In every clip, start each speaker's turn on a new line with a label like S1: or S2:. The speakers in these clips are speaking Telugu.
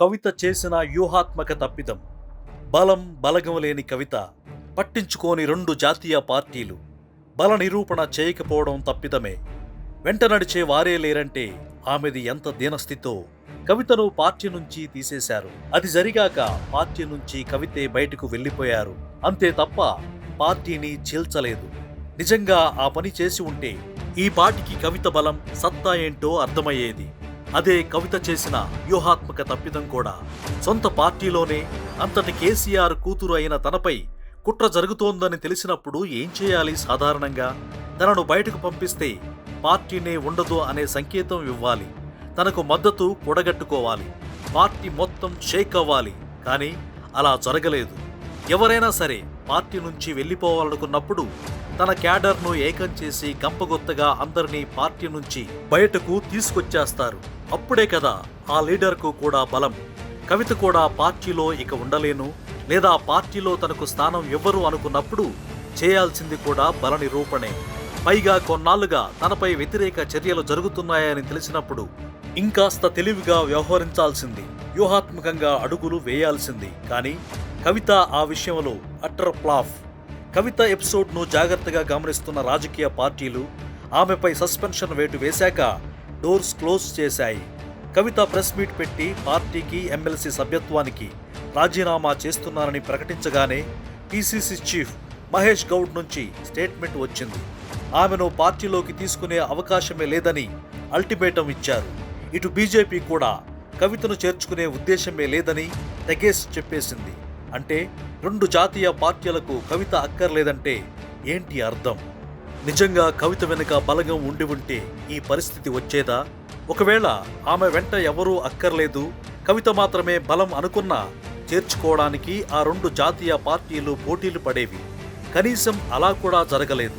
S1: కవిత చేసిన వ్యూహాత్మక తప్పిదం. బలం బలగం లేని కవిత పట్టించుకోని రెండు జాతీయ పార్టీలు. బల నిరూపణ చేయకపోవడం తప్పిదమే. వెంట నడిచే వారే లేరంటే ఆమెది ఎంత దీనస్థితో కవితను పార్టీ నుంచి తీసేశారు. అది జరిగాక పార్టీ నుంచి కవితే బయటకు వెళ్ళిపోయారు. అంతే తప్ప పార్టీని చీల్చలేదు. నిజంగా ఆ పని చేసి ఉంటే ఈ పాటికి కవిత బలం సత్తా ఏంటో అర్థమయ్యేది. అదే కవిత చేసిన వ్యూహాత్మక తప్పిదం కూడా. సొంత పార్టీలోనే అంతటి కేసీఆర్ కూతురు అయిన తనపై కుట్ర జరుగుతోందని తెలిసినప్పుడు ఏం చేయాలి సాధారణంగా? తనను బయటకు పంపిస్తే పార్టీనే ఉండదు అనే సంకేతం ఇవ్వాలి. తనకు మద్దతు కూడగట్టుకోవాలి. పార్టీ మొత్తం షేక్ అవ్వాలి. కానీ అలా జరగలేదు. ఎవరైనా సరే పార్టీ నుంచి వెళ్ళిపోవాలనుకున్నప్పుడు తన క్యాడర్ను ఏకం చేసి గంపగొత్తగా అందరినీ పార్టీ నుంచి బయటకు తీసుకొచ్చేస్తారు. అప్పుడే కదా ఆ లీడర్కు కూడా బలం. కవిత కూడా పార్టీలో ఇక ఉండలేను. లేదా పార్టీలో తనకు స్థానం ఎవ్వరు అనుకున్నప్పుడు చేయాల్సింది కూడా బల నిరూపణే. పైగా కొన్నాళ్ళుగా తనపై వ్యతిరేక చర్యలు జరుగుతున్నాయని తెలిసినప్పుడు ఇంకాస్త తెలివిగా వ్యవహరించాల్సింది. వ్యూహాత్మకంగా అడుగులు వేయాల్సింది. కానీ కవిత ఆ విషయంలో అట్టర్ ప్లాఫ్ కవిత ఎపిసోడ్ను జాగ్రత్తగా గమనిస్తున్న రాజకీయ పార్టీలు ఆమెపై సస్పెన్షన్ వేటు వేశాక డోర్స్ క్లోజ్ చేశాయి. కవిత ప్రెస్ మీట్ పెట్టి పార్టీకి ఎమ్మెల్సీ సభ్యత్వానికి రాజీనామా చేస్తున్నానని ప్రకటించగానే పీసీసీ చీఫ్ మహేష్ గౌడ్ నుంచి స్టేట్మెంట్ వచ్చింది. ఆమెను పార్టీలోకి తీసుకునే అవకాశమే లేదని అల్టిమేటం ఇచ్చారు. ఇటు బీజేపీ కూడా కవితను చేర్చుకునే ఉద్దేశమే లేదని తెగేస్ చెప్పేసింది. అంటే రెండు జాతీయ పార్టీలకు కవిత అక్కర్లేదంటే ఏంటి అర్థం? నిజంగా కవిత వెనుక బలగం ఉండి ఉంటే ఈ పరిస్థితి వచ్చేదా? ఒకవేళ ఆమె వెంట ఎవరూ అక్కర్లేదు కవిత మాత్రమే బలం అనుకున్నా చేర్చుకోవడానికి ఆ రెండు జాతీయ పార్టీలు పోటీలు పడేవి. కనీసం అలా కూడా జరగలేదు.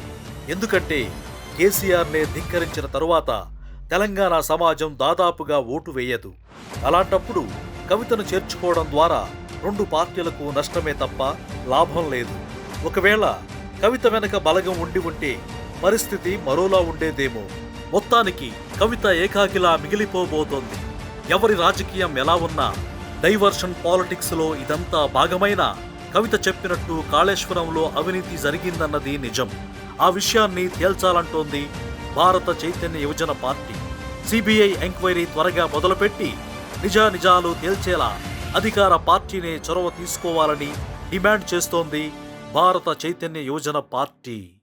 S1: ఎందుకంటే కేసీఆర్నే ధిక్కరించిన తరువాత తెలంగాణ సమాజం దాదాపుగా ఓటు వేయదు. అలాంటప్పుడు కవితను చేర్చుకోవడం ద్వారా రెండు పార్టీలకు నష్టమే తప్ప లాభం లేదు. ఒకవేళ కవిత వెనక బలగం ఉండి ఉంటే పరిస్థితి మరోలా ఉండేదేమో. మొత్తానికి కవిత ఏకాకిలా మిగిలిపోబోతోంది. ఎవరి రాజకీయం ఎలా ఉన్నా డైవర్షన్ పాలిటిక్స్లో ఇదంతా భాగమైన కవిత చెప్పినట్టు కాళేశ్వరంలో అవినీతి జరిగిందన్నది నిజం. ఆ విషయాన్ని తేల్చాలంటోంది భారత చైతన్య యువజన పార్టీ. సిబిఐ ఎంక్వైరీ త్వరగా మొదలుపెట్టి నిజానిజాలు తేల్చేలా అధికార పార్టీనే చొరవ తీసుకోవాలని డిమాండ్ చేస్తోంది భారత చైతన్య యువజన పార్టీ.